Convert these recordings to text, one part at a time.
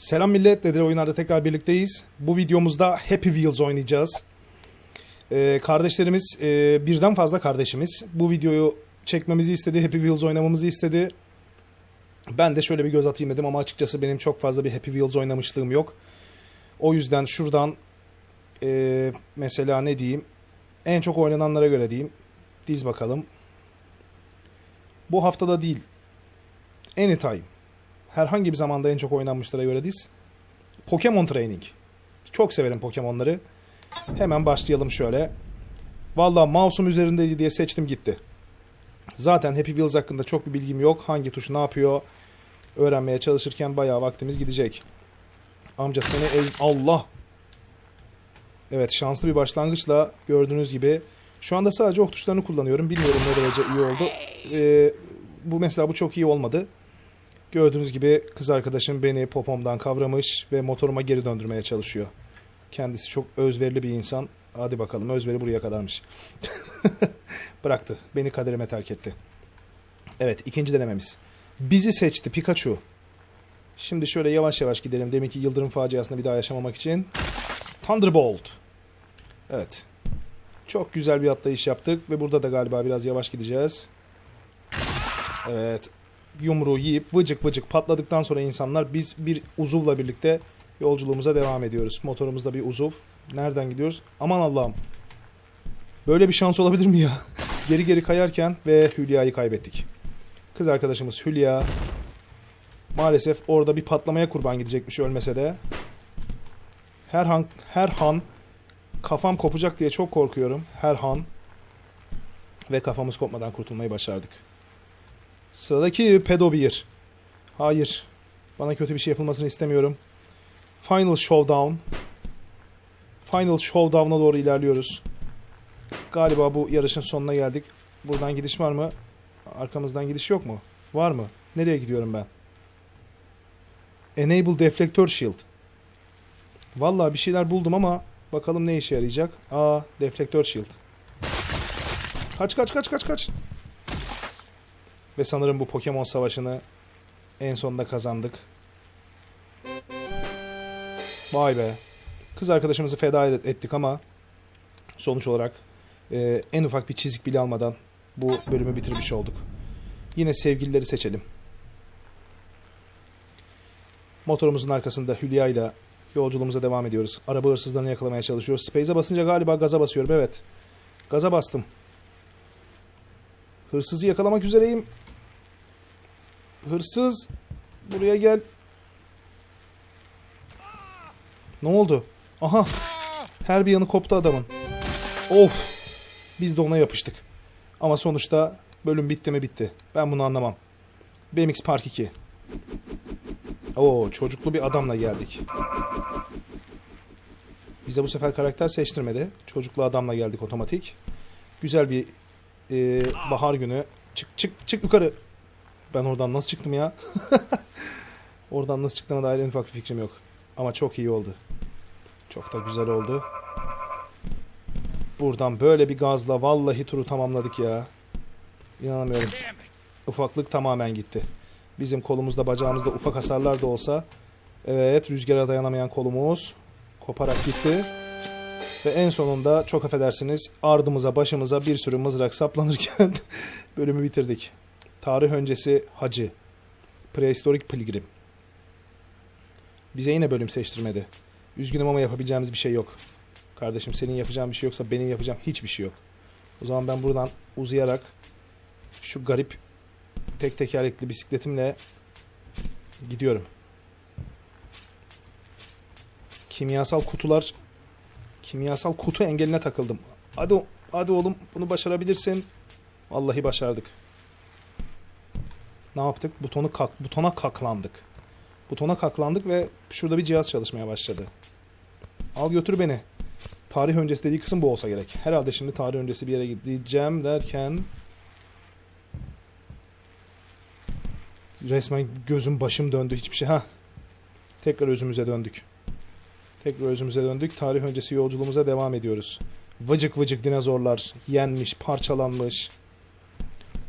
Selam millet, Dedire Oyunlar'da tekrar birlikteyiz. Bu videomuzda Happy Wheels oynayacağız. Ee, kardeşlerimiz, e, birden fazla kardeşimiz bu videoyu çekmemizi istedi, Happy Wheels oynamamızı istedi. Ben de şöyle bir göz atayım dedim ama açıkçası benim çok fazla bir Happy Wheels oynamışlığım yok. O yüzden şuradan e, mesela ne diyeyim, en çok oynananlara göre diyeyim. Diz bakalım. Bu haftada değil, anytime herhangi bir zamanda en çok oynanmışlara göre diz. Pokemon Training. Çok severim Pokemon'ları. Hemen başlayalım şöyle. Valla mouse'um üzerindeydi diye seçtim gitti. Zaten Happy Wheels hakkında çok bir bilgim yok. Hangi tuş ne yapıyor öğrenmeye çalışırken bayağı vaktimiz gidecek. Amca seni ez... Allah! Evet şanslı bir başlangıçla gördüğünüz gibi şu anda sadece ok tuşlarını kullanıyorum. Bilmiyorum ne derece iyi oldu. Ee, bu mesela bu çok iyi olmadı. Gördüğünüz gibi kız arkadaşım beni popomdan kavramış ve motoruma geri döndürmeye çalışıyor. Kendisi çok özverili bir insan. Hadi bakalım özveri buraya kadarmış. Bıraktı. Beni kaderime terk etti. Evet ikinci denememiz. Bizi seçti Pikachu. Şimdi şöyle yavaş yavaş gidelim. Deminki yıldırım faciasını bir daha yaşamamak için. Thunderbolt. Evet. Çok güzel bir atlayış yaptık ve burada da galiba biraz yavaş gideceğiz. Evet yumruğu yiyip vıcık vıcık patladıktan sonra insanlar biz bir uzuvla birlikte yolculuğumuza devam ediyoruz. Motorumuzda bir uzuv. Nereden gidiyoruz? Aman Allah'ım. Böyle bir şans olabilir mi ya? geri geri kayarken ve Hülya'yı kaybettik. Kız arkadaşımız Hülya maalesef orada bir patlamaya kurban gidecekmiş ölmese de. Her an, her han kafam kopacak diye çok korkuyorum. Her han ve kafamız kopmadan kurtulmayı başardık. Sıradaki pedo bir. Hayır. Bana kötü bir şey yapılmasını istemiyorum. Final Showdown. Final Showdown'a doğru ilerliyoruz. Galiba bu yarışın sonuna geldik. Buradan gidiş var mı? Arkamızdan gidiş yok mu? Var mı? Nereye gidiyorum ben? Enable Deflector Shield. Vallahi bir şeyler buldum ama bakalım ne işe yarayacak. Aa, Deflector Shield. Kaç kaç kaç kaç kaç. Ve sanırım bu Pokemon savaşını en sonunda kazandık. Vay be. Kız arkadaşımızı feda et- ettik ama sonuç olarak e, en ufak bir çizik bile almadan bu bölümü bitirmiş olduk. Yine sevgilileri seçelim. Motorumuzun arkasında Hülya ile yolculuğumuza devam ediyoruz. Araba hırsızlarını yakalamaya çalışıyoruz. Space'e basınca galiba gaza basıyorum. Evet. Gaza bastım. Hırsızı yakalamak üzereyim. Hırsız. Buraya gel. Ne oldu? Aha. Her bir yanı koptu adamın. Of. Biz de ona yapıştık. Ama sonuçta bölüm bitti mi bitti. Ben bunu anlamam. BMX Park 2. Oo çocuklu bir adamla geldik. Bize bu sefer karakter seçtirmedi. Çocuklu adamla geldik otomatik. Güzel bir e, bahar günü. Çık çık çık yukarı. Ben oradan nasıl çıktım ya? oradan nasıl çıktığına dair en ufak bir fikrim yok. Ama çok iyi oldu. Çok da güzel oldu. Buradan böyle bir gazla vallahi turu tamamladık ya. İnanamıyorum. Ufaklık tamamen gitti. Bizim kolumuzda bacağımızda ufak hasarlar da olsa evet rüzgara dayanamayan kolumuz koparak gitti. Ve en sonunda çok affedersiniz ardımıza başımıza bir sürü mızrak saplanırken bölümü bitirdik. Tarih öncesi hacı. Prehistorik pilgrim. Bize yine bölüm seçtirmedi. Üzgünüm ama yapabileceğimiz bir şey yok. Kardeşim senin yapacağın bir şey yoksa benim yapacağım hiçbir şey yok. O zaman ben buradan uzayarak şu garip tek tekerlekli bisikletimle gidiyorum. Kimyasal kutular kimyasal kutu engeline takıldım. Hadi hadi oğlum bunu başarabilirsin. Vallahi başardık. Ne yaptık? Butonu kak, butona kaklandık. Butona kaklandık ve şurada bir cihaz çalışmaya başladı. Al götür beni. Tarih öncesi dediği kısım bu olsa gerek. Herhalde şimdi tarih öncesi bir yere gideceğim derken resmen gözüm başım döndü hiçbir şey. Ha. Tekrar özümüze döndük. Tekrar özümüze döndük. Tarih öncesi yolculuğumuza devam ediyoruz. Vıcık vıcık dinozorlar yenmiş, parçalanmış.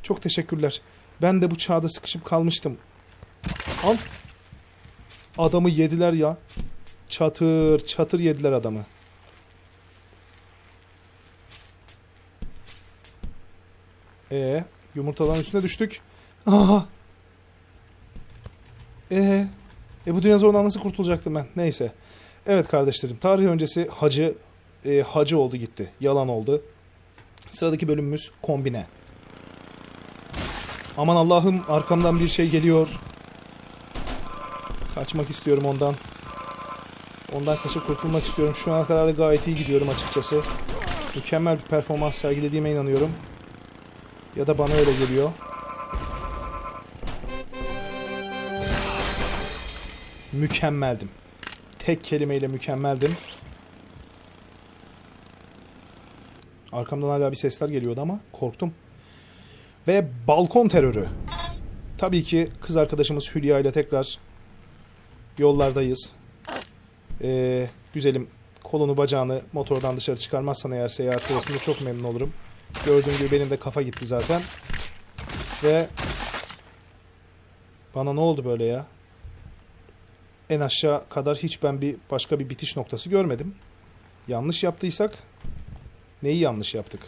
Çok teşekkürler. Ben de bu çağda sıkışıp kalmıştım. Al. Adamı yediler ya. Çatır çatır yediler adamı. E yumurtaların üstüne düştük. Aha. E e bu dinozordan nasıl kurtulacaktım ben? Neyse. Evet kardeşlerim tarih öncesi hacı e, hacı oldu gitti. Yalan oldu. Sıradaki bölümümüz kombine. Aman Allah'ım arkamdan bir şey geliyor. Kaçmak istiyorum ondan. Ondan kaçıp kurtulmak istiyorum. Şu ana kadar da gayet iyi gidiyorum açıkçası. Mükemmel bir performans sergilediğime inanıyorum. Ya da bana öyle geliyor. Mükemmeldim. Tek kelimeyle mükemmeldim. Arkamdan hala bir sesler geliyordu ama korktum. Ve balkon terörü. Tabii ki kız arkadaşımız Hülya ile tekrar yollardayız. Ee, güzelim kolunu bacağını motordan dışarı çıkarmazsan eğer seyahat sırasında çok memnun olurum. Gördüğün gibi benim de kafa gitti zaten. Ve bana ne oldu böyle ya? En aşağı kadar hiç ben bir başka bir bitiş noktası görmedim. Yanlış yaptıysak neyi yanlış yaptık?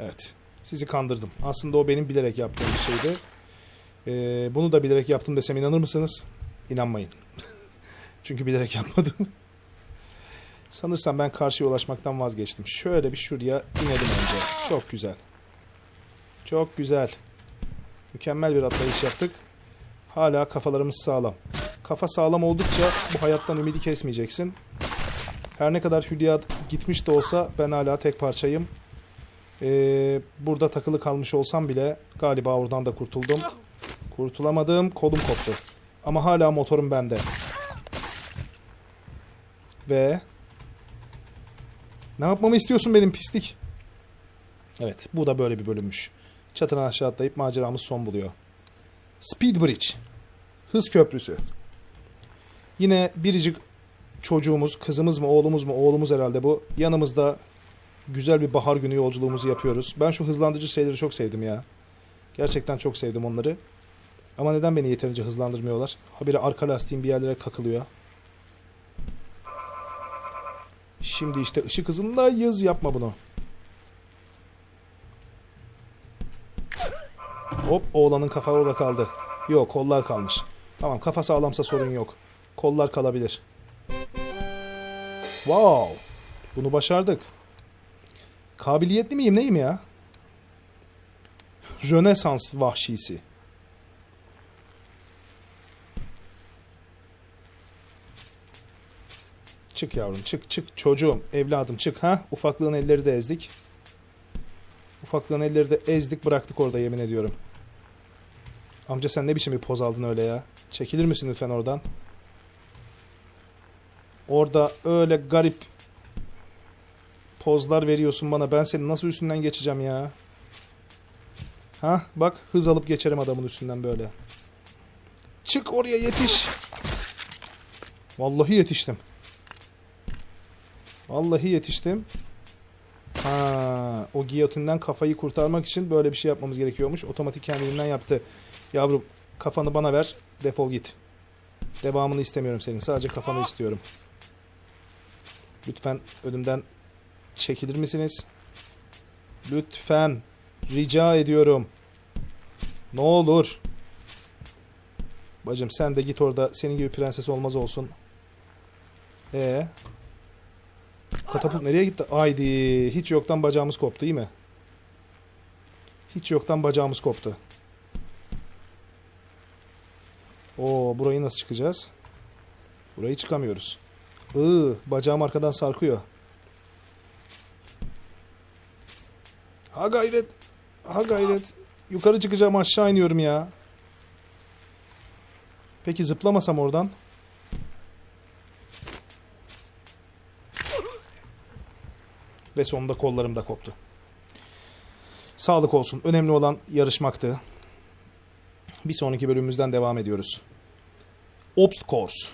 Evet. Sizi kandırdım. Aslında o benim bilerek yaptığım bir şeydi. Ee, bunu da bilerek yaptım desem inanır mısınız? İnanmayın. Çünkü bilerek yapmadım. Sanırsam ben karşıya ulaşmaktan vazgeçtim. Şöyle bir şuraya inelim önce. Çok güzel. Çok güzel. Mükemmel bir atlayış yaptık. Hala kafalarımız sağlam. Kafa sağlam oldukça bu hayattan ümidi kesmeyeceksin. Her ne kadar Hülya gitmiş de olsa ben hala tek parçayım. Ee, burada takılı kalmış olsam bile galiba oradan da kurtuldum. Kurtulamadım. Kolum koptu. Ama hala motorum bende. Ve ne yapmamı istiyorsun benim pislik? Evet, bu da böyle bir bölümmüş. Çatıdan aşağı atlayıp maceramız son buluyor. Speed Bridge. Hız köprüsü. Yine biricik çocuğumuz, kızımız mı, oğlumuz mu, oğlumuz herhalde bu. Yanımızda güzel bir bahar günü yolculuğumuzu yapıyoruz. Ben şu hızlandırıcı şeyleri çok sevdim ya. Gerçekten çok sevdim onları. Ama neden beni yeterince hızlandırmıyorlar? Habire arka lastiğim bir yerlere kakılıyor. Şimdi işte ışık hızındayız. Yapma bunu. Hop oğlanın kafa orada kaldı. Yok kollar kalmış. Tamam kafa sağlamsa sorun yok. Kollar kalabilir. Wow. Bunu başardık. Kabiliyetli miyim neyim ya? Rönesans vahşisi. Çık yavrum çık çık çocuğum evladım çık ha ufaklığın elleri de ezdik. Ufaklığın elleri de ezdik bıraktık orada yemin ediyorum. Amca sen ne biçim bir poz aldın öyle ya? Çekilir misin lütfen oradan? Orada öyle garip pozlar veriyorsun bana. Ben senin nasıl üstünden geçeceğim ya? Ha bak hız alıp geçerim adamın üstünden böyle. Çık oraya yetiş. Vallahi yetiştim. Vallahi yetiştim. Ha, o giyotinden kafayı kurtarmak için böyle bir şey yapmamız gerekiyormuş. Otomatik kendiliğinden yaptı. Yavrum kafanı bana ver. Defol git. Devamını istemiyorum senin. Sadece kafanı istiyorum. Lütfen önümden çekilir misiniz? Lütfen. Rica ediyorum. Ne olur. Bacım sen de git orada senin gibi prenses olmaz olsun. Ee, Katapult nereye gitti? Haydi. Hiç yoktan bacağımız koptu iyi mi? Hiç yoktan bacağımız koptu. Oo, burayı nasıl çıkacağız? Burayı çıkamıyoruz. Iı, bacağım arkadan sarkıyor. Ha gayret. Ha gayret. Yukarı çıkacağım aşağı iniyorum ya. Peki zıplamasam oradan? Ve sonunda kollarım da koptu. Sağlık olsun. Önemli olan yarışmaktı. Bir sonraki bölümümüzden devam ediyoruz. Obst Course.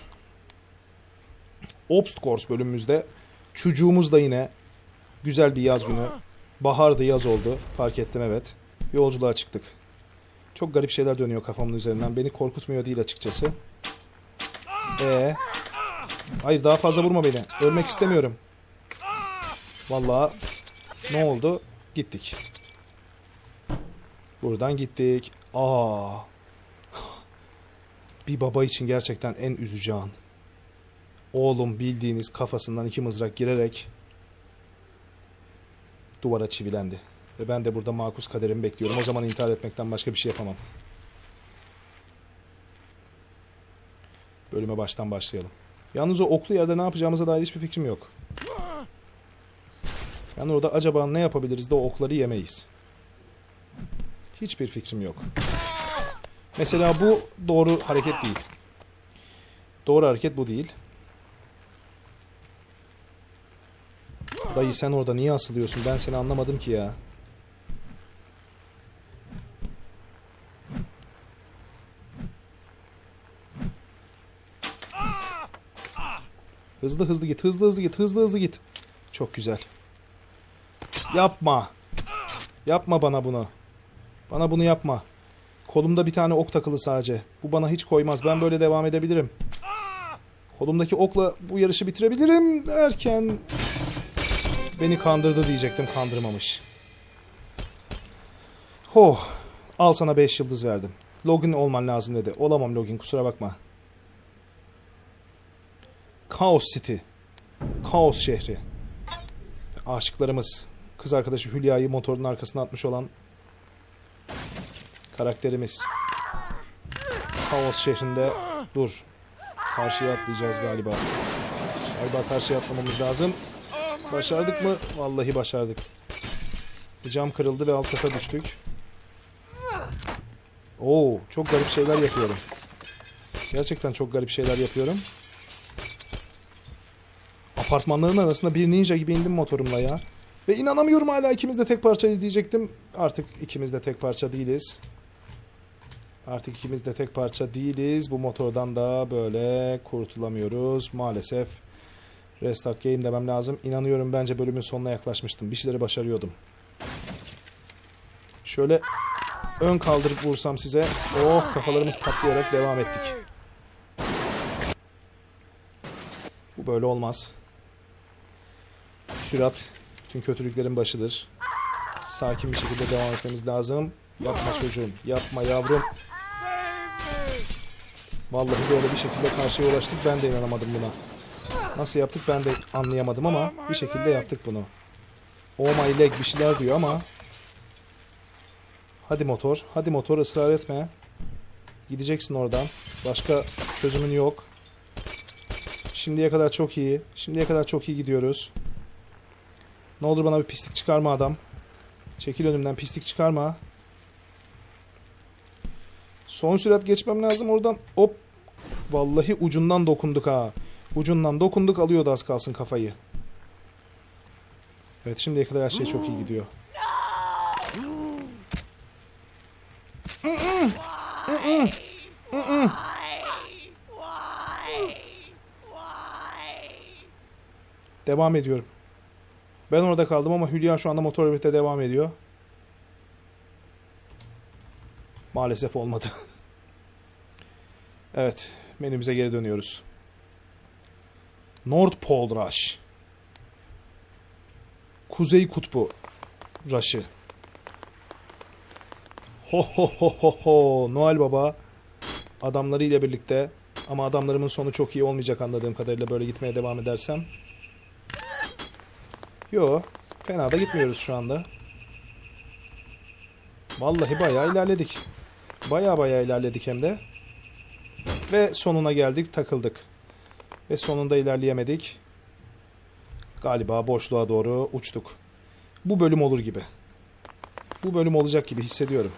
Obst Course bölümümüzde çocuğumuz da yine güzel bir yaz günü. Bahardı yaz oldu. Fark ettim evet. Yolculuğa çıktık. Çok garip şeyler dönüyor kafamın üzerinden. Beni korkutmuyor değil açıkçası. Ee, hayır daha fazla vurma beni. Ölmek istemiyorum. Vallahi ne oldu? Gittik. Buradan gittik. Aa. Bir baba için gerçekten en üzücü an. Oğlum bildiğiniz kafasından iki mızrak girerek duvara çivilendi. Ve ben de burada makus kaderimi bekliyorum. O zaman intihar etmekten başka bir şey yapamam. Bölüme baştan başlayalım. Yalnız o oklu yerde ne yapacağımıza dair hiçbir fikrim yok. Yani orada acaba ne yapabiliriz de o okları yemeyiz. Hiçbir fikrim yok. Mesela bu doğru hareket değil. Doğru hareket bu değil. Dayı sen orada niye asılıyorsun? Ben seni anlamadım ki ya. Hızlı hızlı git, hızlı hızlı git, hızlı hızlı git. Çok güzel. Yapma. Yapma bana bunu. Bana bunu yapma. Kolumda bir tane ok takılı sadece. Bu bana hiç koymaz. Ben böyle devam edebilirim. Kolumdaki okla bu yarışı bitirebilirim derken beni kandırdı diyecektim. Kandırmamış. Oh. Al sana 5 yıldız verdim. Login olman lazım dedi. Olamam login kusura bakma. Kaos City. Kaos şehri. Aşıklarımız. Kız arkadaşı Hülya'yı motorun arkasına atmış olan karakterimiz. Kaos şehrinde dur. Karşıya atlayacağız galiba. Galiba karşıya atlamamız lazım. Başardık mı? Vallahi başardık. Cam kırıldı ve alt kata düştük. Oo, çok garip şeyler yapıyorum. Gerçekten çok garip şeyler yapıyorum. Apartmanların arasında bir ninja gibi indim motorumla ya. Ve inanamıyorum hala ikimiz de tek parça izleyecektim. Artık ikimiz de tek parça değiliz. Artık ikimiz de tek parça değiliz. Bu motordan da böyle kurtulamıyoruz. Maalesef restart game demem lazım. İnanıyorum bence bölümün sonuna yaklaşmıştım. Bir şeyleri başarıyordum. Şöyle ön kaldırıp vursam size. Oh kafalarımız patlayarak devam ettik. Bu böyle olmaz. Sürat bütün kötülüklerin başıdır. Sakin bir şekilde devam etmemiz lazım. Yapma çocuğum. Yapma yavrum. Vallahi böyle bir şekilde karşıya ulaştık. Ben de inanamadım buna. Nasıl yaptık ben de anlayamadım ama bir şekilde yaptık bunu. Oh my leg bir şeyler diyor ama. Hadi motor. Hadi motor ısrar etme. Gideceksin oradan. Başka çözümün yok. Şimdiye kadar çok iyi. Şimdiye kadar çok iyi gidiyoruz. Ne olur bana bir pislik çıkarma adam. Çekil önümden pislik çıkarma. Son sürat geçmem lazım oradan. Hop. Vallahi ucundan dokunduk ha. Ucundan dokunduk alıyordu az kalsın kafayı. Evet şimdiye kadar her şey çok iyi gidiyor. Devam ediyorum. Ben orada kaldım ama Hülya şu anda motor birlikte devam ediyor. Maalesef olmadı. evet, menümüze geri dönüyoruz. North Pole Rush. Kuzey Kutbu Rush'ı. Ho ho ho ho ho. Noel Baba adamlarıyla birlikte ama adamlarımın sonu çok iyi olmayacak anladığım kadarıyla böyle gitmeye devam edersem. Yo, fena da gitmiyoruz şu anda. Vallahi bayağı ilerledik. Bayağı bayağı ilerledik hem de. Ve sonuna geldik, takıldık. Ve sonunda ilerleyemedik. Galiba boşluğa doğru uçtuk. Bu bölüm olur gibi. Bu bölüm olacak gibi hissediyorum.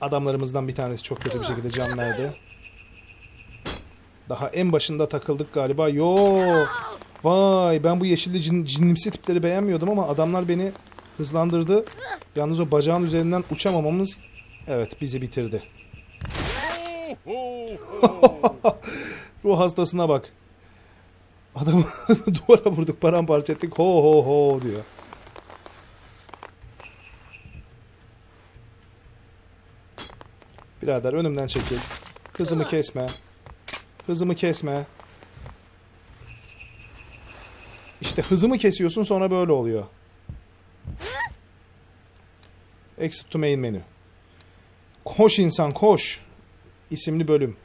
Adamlarımızdan bir tanesi çok kötü bir şekilde can verdi. Daha en başında takıldık galiba. Yo! Vay ben bu yeşilli cin, cinlimsi tipleri beğenmiyordum ama adamlar beni hızlandırdı. Yalnız o bacağın üzerinden uçamamamız evet bizi bitirdi. Ruh hastasına bak. Adamı duvara vurduk paramparça ettik ho ho ho diyor. Birader önümden çekil. Hızımı kesme. Hızımı kesme. İşte hızımı kesiyorsun sonra böyle oluyor. Exit to main menü. Koş insan koş. İsimli bölüm.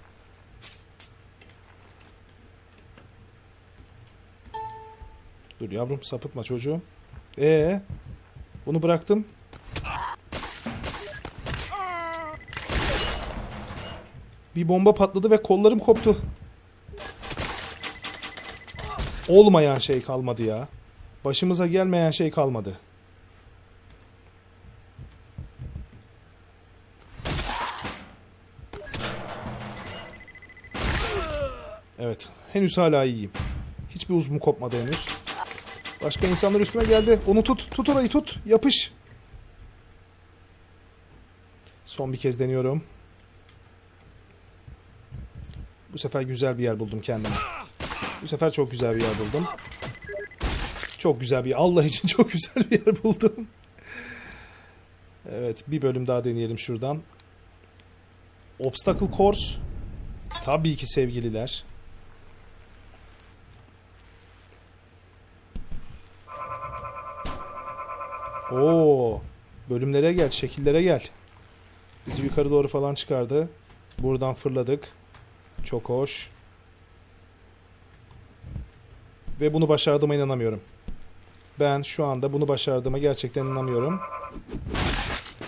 Dur yavrum sapıtma çocuğum. Ee, bunu bıraktım. Bir bomba patladı ve kollarım koptu. Olmayan şey kalmadı ya. Başımıza gelmeyen şey kalmadı. Henüz hala iyiyim. Hiçbir uzvum kopmadı henüz. Başka insanlar üstüme geldi. Onu tut. Tut orayı tut. Yapış. Son bir kez deniyorum. Bu sefer güzel bir yer buldum kendime. Bu sefer çok güzel bir yer buldum. Çok güzel bir Allah için çok güzel bir yer buldum. Evet bir bölüm daha deneyelim şuradan. Obstacle Course. Tabii ki sevgililer. Oo, bölümlere gel, şekillere gel. Bizi yukarı doğru falan çıkardı. Buradan fırladık. Çok hoş. Ve bunu başardığıma inanamıyorum. Ben şu anda bunu başardığıma gerçekten inanamıyorum.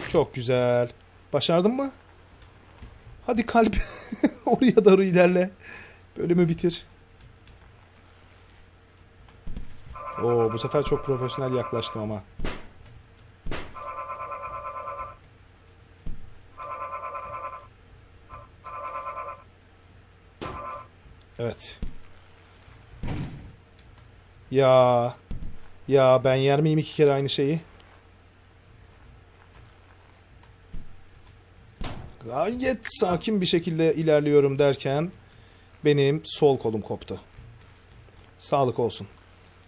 Çok güzel. Başardın mı? Hadi kalp. Oraya doğru ilerle. Bölümü bitir. Oo, bu sefer çok profesyonel yaklaştım ama. Evet. Ya. Ya ben yer miyim iki kere aynı şeyi? Gayet sakin bir şekilde ilerliyorum derken benim sol kolum koptu. Sağlık olsun.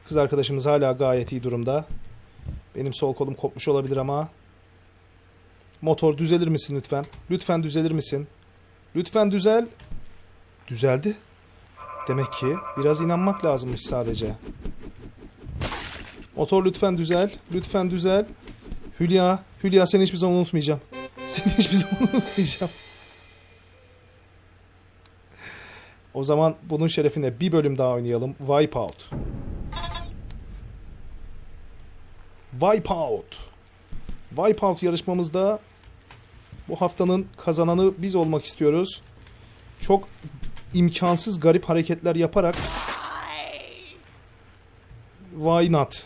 Kız arkadaşımız hala gayet iyi durumda. Benim sol kolum kopmuş olabilir ama motor düzelir misin lütfen? Lütfen düzelir misin? Lütfen düzel. Düzeldi. Demek ki biraz inanmak lazımmış sadece. Motor lütfen düzel. Lütfen düzel. Hülya, Hülya seni hiçbir zaman unutmayacağım. Seni hiçbir zaman unutmayacağım. O zaman bunun şerefine bir bölüm daha oynayalım. Wipeout. Wipeout. Wipeout yarışmamızda bu haftanın kazananı biz olmak istiyoruz. Çok imkansız garip hareketler yaparak Why not?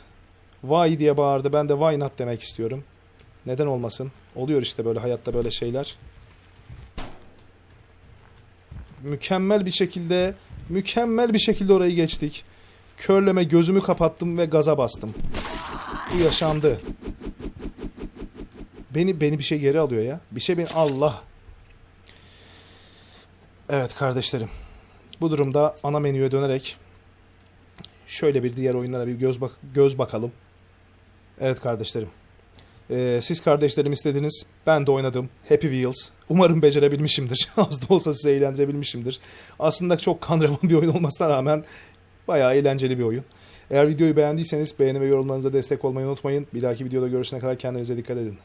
Why diye bağırdı. Ben de why not demek istiyorum. Neden olmasın? Oluyor işte böyle hayatta böyle şeyler. Mükemmel bir şekilde mükemmel bir şekilde orayı geçtik. Körleme gözümü kapattım ve gaza bastım. Bu yaşandı. Beni beni bir şey geri alıyor ya. Bir şey beni Allah. Evet kardeşlerim. Bu durumda ana menüye dönerek şöyle bir diğer oyunlara bir göz bak göz bakalım. Evet kardeşlerim. Ee, siz kardeşlerim istediniz. Ben de oynadım. Happy Wheels. Umarım becerebilmişimdir. Az da olsa sizi eğlendirebilmişimdir. Aslında çok kan revan bir oyun olmasına rağmen bayağı eğlenceli bir oyun. Eğer videoyu beğendiyseniz beğeni ve yorumlarınıza destek olmayı unutmayın. Bir dahaki videoda görüşene kadar kendinize dikkat edin.